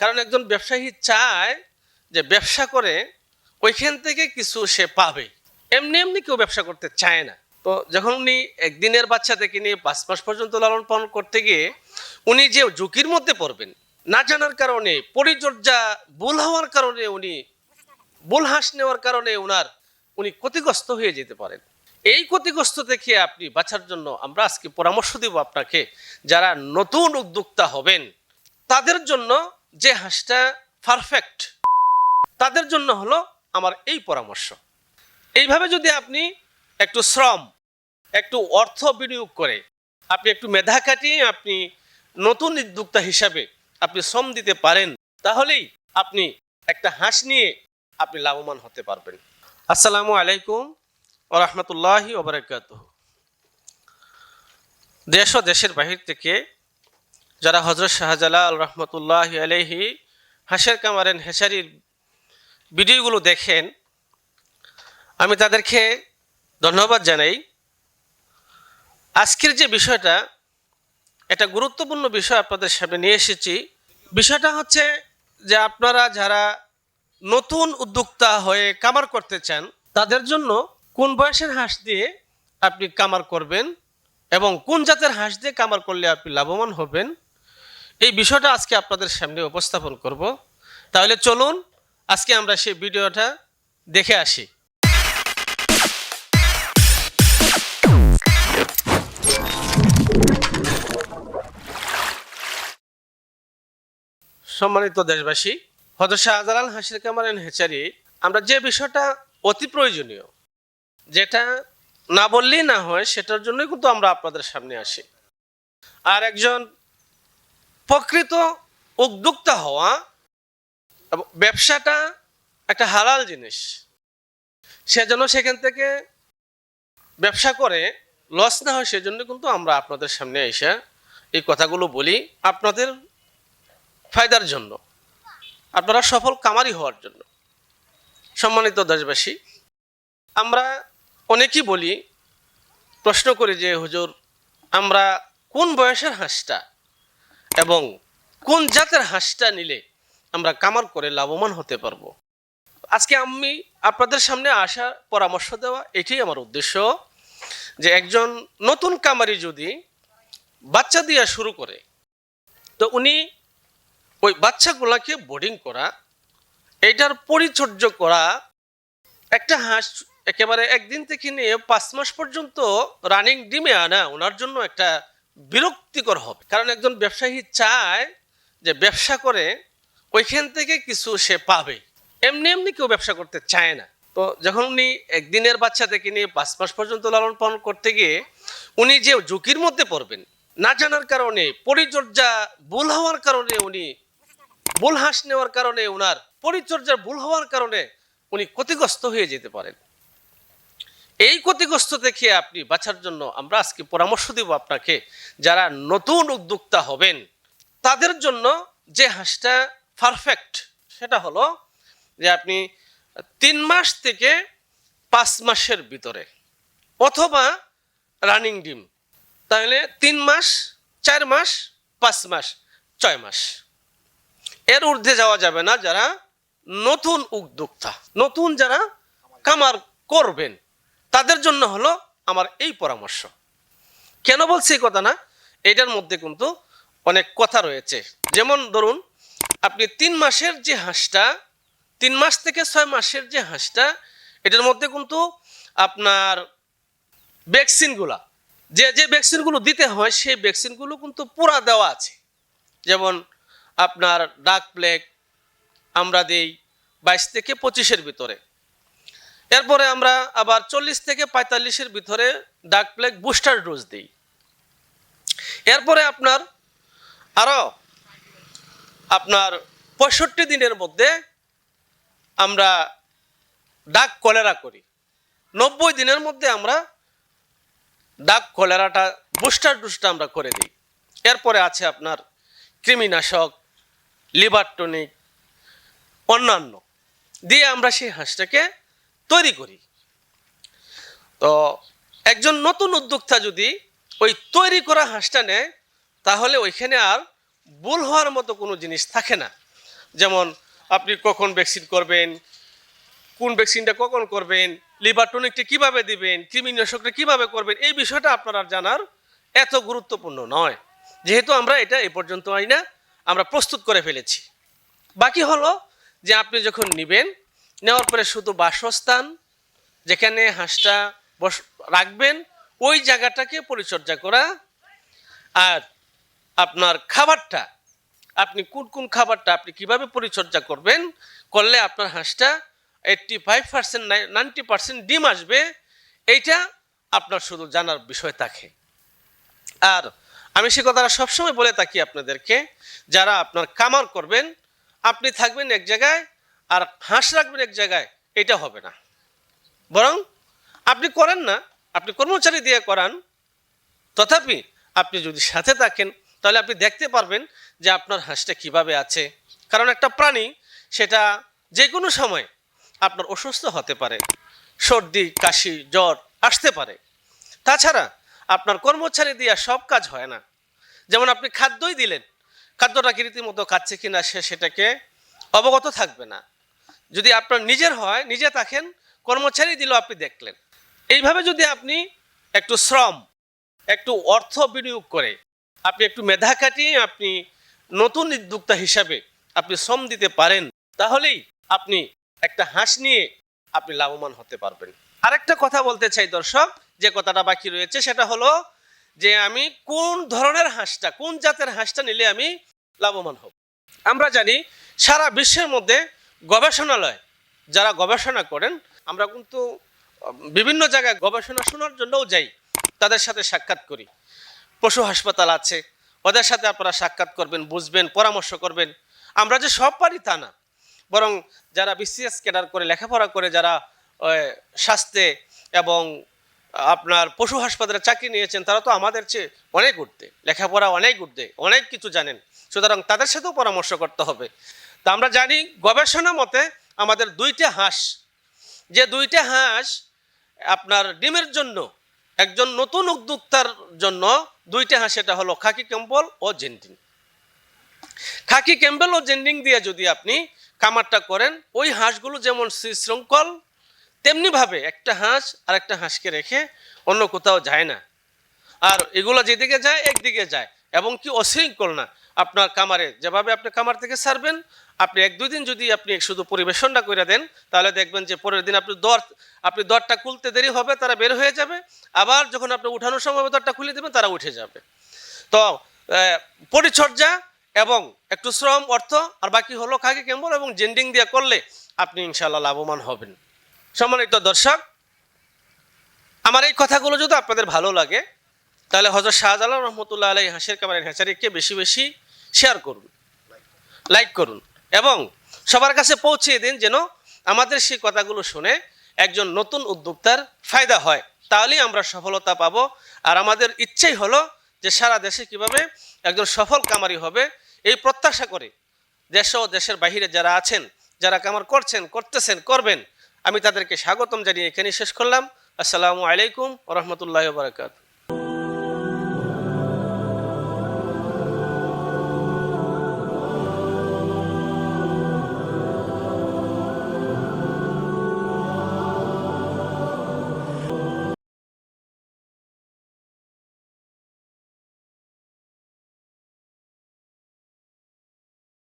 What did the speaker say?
কারণ একজন ব্যবসায়ী চায় যে ব্যবসা করে ওইখান থেকে কিছু সে পাবে। এমনি এমনি কেউ ব্যবসা করতে চায় না। তো যখন উনি একদিনের বাচ্চা থেকে নিয়ে পাঁচ মাস পর্যন্ত লালন পালন করতে গিয়ে উনি যে ঝুঁকির মধ্যে পড়বেন, না জানার কারণে, পরিচর্যা ভুল হওয়ার কারণে উনি, ভুল হাঁস নেওয়ার কারণে ওনার উনি ক্ষতিগ্রস্ত হয়ে যেতে পারেন। এই ক্ষতিগ্রস্ত থেকে আপনি বাঁচার জন্য আমরা আজকে পরামর্শ দেব আপনাকে, যারা নতুন উদ্যোক্তা হবেন, তাদের জন্য যে হাঁসটা পারফেক্ট তাদের জন্য হলো আমার এই পরামর্শ। এইভাবে যদি আপনি একটু শ্রম, একটু অর্থ বিনিয়োগ করে, আপনি একটু মেধা কাটিয়ে আপনি নতুন উদ্যোক্তা হিসাবে আপনি শ্রম দিতে পারেন, তাহলেই আপনি একটা হাঁস নিয়ে আপনি লাভবান হতে পারবেন। আসসালামু আলাইকুম ও রহমতুল্লাহি ওবরাকাত দেশ ও দেশের বাহির থেকে যারা হজরত শাহজালাল রহমতুল্লাহ আলহি হাঁসের কামারেন হেসারির ভিডিওগুলো দেখেন, আমি তাদেরকে ধন্যবাদ জানাই। আজকের যে বিষয়টা, এটা গুরুত্বপূর্ণ বিষয় আপনাদের সামনে নিয়ে এসেছি। বিষয়টা হচ্ছে যে আপনারা যারা নতুন উদ্যোক্তা হয়ে কামার করতে চান, তাদের জন্য কোন বয়সের হাঁস দিয়ে আপনি কামার করবেন এবং কোন জাতের হাঁস দিয়ে কামার করলে আপনি লাভবান হবেন এই বিষয়টা আজকে আপনাদের সামনে উপস্থাপন করব। তাহলে চলুন আজকে আমরা সেই ভিডিওটা দেখে আসি। সম্মানিত দেশবাসী হজরত শাহজালাল হাসির কামারেন হেচারি, আমরা যে বিষয়টা অতি প্রয়োজনীয়, যেটা না বললেই না হয়, সেটার জন্যই কিন্তু আমরা আপনাদের সামনে আসি। আর একজন প্রকৃত উদ্যোক্তা হওয়া ব্যবসাটা একটা হালাল জিনিস। সে যেন সেখান থেকে ব্যবসা করে লস না হয় সেজন্য কিন্তু আমরা আপনাদের সামনে এসে এই কথাগুলো বলি আপনাদের ফায়দার জন্য। আপনারা সফল কামারি হওয়ার জন্য। সম্মানিত দেশবাসী, আমরা অনেকেই বলি, প্রশ্ন করি যে, হুজুর, আমরা কোন বয়সের হাঁসটা? এবং কোন জাতের হাঁসটা নিলে আমরা কামার করে লাভবান হতে পারব? আজকে আমি আপনাদের সামনে আসা পরামর্শ দেওয়া, এটাই আমার উদ্দেশ্য যে একজন নতুন কামারি যদি বাচ্চা দিয়া শুরু করে, তো উনি ওই বাচ্চাগুলাকে বোর্ডিং করা, এটার পরিচর্য করা, একটা হাঁস একেবারে একদিন থেকে নিয়ে পাঁচ মাস পর্যন্ত রানিং ডিমে আনা, ওনার জন্য একটা বিরক্তিকর হবে। কারণ একজন ব্যবসায়ী চায় যে ব্যবসা করে, ওইখান থেকে কিছু সে পাবে। এমনি এমনি কেউ ব্যবসা করতে চায় না। তো যখন উনি একদিনের বাচ্চা থেকে নিয়ে পাঁচ মাস পর্যন্ত লালন পালন করতে গিয়ে, উনি যে ঝুঁকির মধ্যে পড়বেন, না জানার কারণে, পরিচর্যা ভুল হওয়ার কারণে উনি, ভুল হাঁস নেওয়ার কারণে ওনার পরিচর্যার ভুল হওয়ার কারণে উনি ক্ষতিগ্রস্ত হয়ে যেতে পারেন। এই ক্ষতিগ্রস্ত থেকে আপনি বাঁচার জন্য আমরা আজকে পরামর্শ দিব আপনাকে, যারা নতুন উদ্যোক্তা হবেন, তাদের জন্য যে হাঁসটা পারফেক্ট সেটা হলো যে আপনি তিন মাস থেকে পাঁচ মাসের ভিতরে অথবা রানিং ডিম, তাহলে তিন মাস, চার মাস, পাঁচ মাস, ছয় মাস। এর ঊর্ধ্বে যাওয়া যাবে না যারা নতুন উদ্যোক্তা, নতুন যারা কামার করবেন। তাদের জন্য হলো আমার এই পরামর্শ। কেন বলছি এই কথা না এটার মধ্যে কিন্তু অনেক কথা রয়েছে। যেমন ধরুন, আপনি তিন মাসের যে হাঁসটা, তিন মাস থেকে ছয় মাসের যে হাঁসটা, এটার মধ্যে কিন্তু আপনার ভ্যাকসিনগুলা, যে যে ভ্যাকসিনগুলো দিতে হয়, সেই ভ্যাকসিনগুলো কিন্তু পুরা দেওয়া আছে। যেমন আপনার ডাক প্লেগ আমরা দিই বাইশ থেকে পঁচিশের ভিতরে। এরপরে আমরা আবার চল্লিশ থেকে পঁয়তাল্লিশের ভিতরে ডাক প্লেগ বুস্টার ডোজ দিই। এরপরে আপনার আরও আপনার পঁয়ষট্টি দিনের মধ্যে আমরা ডাক কলেরা করি। নব্বই দিনের মধ্যে আমরা ডাক কলেরাটা বুস্টার ডোজটা আমরা করে দিই। এরপরে আছে আপনার কৃমিনাশক লিভার টনিক অন্যান্য। দিয়ে আমরা সেই হাঁসটাকে তৈরি করি। তো একজন নতুন উদ্যোক্তা যদি ওই তৈরি করা হাঁসটা নেয়, তাহলে ওইখানে আর ভুল হওয়ার মতো কোনো জিনিস থাকে না। যেমন আপনি কখন ভ্যাকসিন করবেন, কোন ভ্যাকসিনটা কখন করবেন লিভার টনিকটা কীভাবে দিবেন, কৃমিনাশকটা কীভাবে করবেন, এই বিষয়টা আপনার জানার এত গুরুত্বপূর্ণ নয়। যেহেতু আমরা এটা এ পর্যন্ত আই না, আমরা প্রস্তুত করে ফেলেছি। বাকি হলো যে আপনি যখন নেবেন নেওয়ার পরে শুধু বাসস্থান, যেখানে হাঁসটা বস, রাখবেন, ওই জায়গাটাকে পরিচর্যা করা। আর আপনার খাবারটা, আপনি কোন কোন খাবারটা আপনি কীভাবে পরিচর্যা করবেন, করলে আপনার হাঁসটা eighty five percent ninety percent ডিম আসবে, এইটা আপনার শুধু জানার বিষয় থাকে। আর আমি সে কথাটা সবসময় বলে থাকি আপনাদেরকে, যারা আপনার কামার করবেন, আপনি থাকবেন এক জায়গায় আর হাঁস রাখবেন এক জায়গায়, এটা হবে না। বরং আপনি করেন না, আপনি কর্মচারী দিয়ে করান। তথাপি আপনি যদি সাথে থাকেন, তাহলে আপনি দেখতে পারবেন যে আপনার হাঁসটা কীভাবে আছে। কারণ একটা প্রাণী, সেটা যে কোনো সময় আপনার অসুস্থ হতে পারে, সর্দি, কাশি, জ্বর আসতে পারে। তাছাড়া আপনার কর্মচারী দিয়া সব কাজ হয় না। যেমন আপনি খাদ্যই দিলেন, খাদ্যটা কি রীতিমতো খাচ্ছে কিনা সে, সেটাকে অবগত থাকবে না। যদি আপনার নিজের হয়, নিজে থাকেন, কর্মচারী দিল আপনি দেখলেন। এইভাবে যদি আপনি একটু শ্রম, একটু অর্থ বিনিয়োগ করে, আপনি একটু মেধা কাটিয়ে আপনি নতুন উদ্যোক্তা হিসাবে আপনি শ্রম দিতে পারেন, তাহলেই আপনি একটা হাঁস নিয়ে আপনি লাভবান হতে পারবেন। আরেকটা কথা বলতে চাই দর্শক, যে কথাটা বাকি রয়েছে সেটা হলো যে আমি কোন ধরনের হাঁসটা, কোন জাতের হাঁসটা নিলে আমি লাভবান হব। আমরা জানি সারা বিশ্বের মধ্যে গবেষণালয়, যারা গবেষণা করেন, আমরা কিন্তু বিভিন্ন জায়গায় গবেষণা শোনার জন্যও যাই, তাদের সাথে সাক্ষাৎ করি। পশু হাসপাতাল আছে, ওদের সাথে আপনারা সাক্ষাৎ করবেন, বুঝবেন, পরামর্শ করবেন। আমরা যে সব পারি তা না। বরং যারা বিসিএস ক্যাডার করে, লেখাপড়া করে, যারা স্বাস্থ্যে এবং আপনার পশু হাসপাতালে চাকরি নিয়েছেন, তারা তো আমাদের চেয়ে অনেক উঠতে লেখাপড়া অনেক উঠতে অনেক কিছু জানেন। সুতরাং তাদের সাথেও পরামর্শ করতে হবে। তা আমরা জানি গবেষণা মতে আমাদের দুইটা হাঁস, যে দুইটা হাঁস আপনার ডিমের জন্য, একজন নতুন উদ্যোক্তার জন্য দুইটা হাঁস এটা হলো খাকি ক্যাম্পল ও জেন্টিং। খাকি ক্যাম্পেল ও জেন্ডিং দিয়ে যদি আপনি কামারটা করেন, ওই হাঁসগুলো যেমন শৃঙ্খল তেমনিভাবে একটা হাঁস আর একটা হাঁসকে রেখে অন্য কোথাও যায় না। আর এগুলো যেদিকে যায়, একদিকে যায়, এবং কি অশৃঙ্খল না। আপনার কামারে যেভাবে আপনি কামার থেকে ছাড়বেন আপনি এক দুই দিন যদি আপনি শুধু পরিবেশনটা করে দেন, তাহলে দেখবেন যে পরের দিন আপনি দর, আপনি দরটা খুলতে দেরি হবে, তারা বের হয়ে যাবে। আবার যখন আপনি উঠানোর সময় দরটা খুলে দেবেন, তারা উঠে যাবে। তো পরিচর্যা এবং একটু শ্রম, অর্থ, আর বাকি হলো খাকি কেম্বল এবং জেন্ডিং দিয়ে করলে আপনি ইনশাল্লাহ লাভবান হবেন। সম্মানিত দর্শক, আমার এই কথাগুলো যদি আপনাদের ভালো লাগে, তাহলে হজরত শাহজালাল রহমতুল্লাহ আলাই হাঁসের কামারের হ্যাঁচারিকে বেশি বেশি শেয়ার করুন। লাইক করুন। এবং সবার কাছে পৌঁছে দিন যেন আমাদের সেই কথাগুলো শুনে একজন নতুন উদ্যোক্তার ফায়দা হয়। তাহলেই আমরা সফলতা পাব। আর আমাদের ইচ্ছেই হলো যে সারা দেশে কীভাবে একজন সফল কামারি হবে, এই প্রত্যাশা করে। দেশ ও দেশের বাহিরে যারা আছেন, যারা কামার করছেন, করতেছেন, করবেন, আমি তাদেরকে স্বাগতম জানিয়ে এখানেই শেষ করলাম। আসসালামু আলাইকুম রহমতুল্লাহ বারকাত